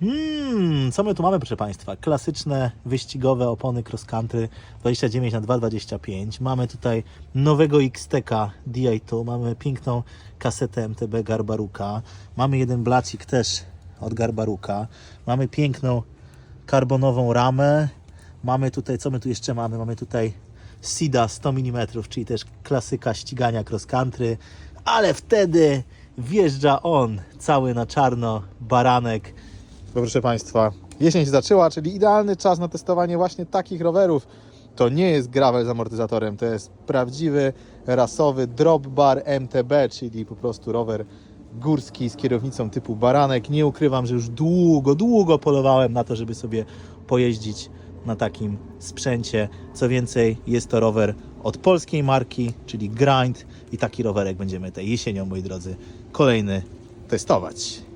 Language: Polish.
Hmm, co my tu mamy, proszę Państwa? Klasyczne wyścigowe opony cross country 29 na 225. Mamy tutaj nowego Xteka DI2, mamy piękną kasetę MTB Garbaruka, mamy jeden blacik też od Garbaruka, mamy piękną karbonową ramę, mamy tutaj, co my tu jeszcze mamy? Mamy tutaj SIDA 100 mm, czyli też klasyka ścigania cross country, ale wtedy wjeżdża on cały na czarno, baranek, bo proszę Państwa, jesień się zaczęła, czyli idealny czas na testowanie właśnie takich rowerów. To nie jest gravel z amortyzatorem, to jest prawdziwy, rasowy drop bar MTB, czyli po prostu rower górski z kierownicą typu baranek. Nie ukrywam, że już długo, długo polowałem na to, żeby sobie pojeździć na takim sprzęcie. Co więcej, jest to rower od polskiej marki, czyli Grind i taki rowerek będziemy tej jesienią, moi drodzy, kolejny testować.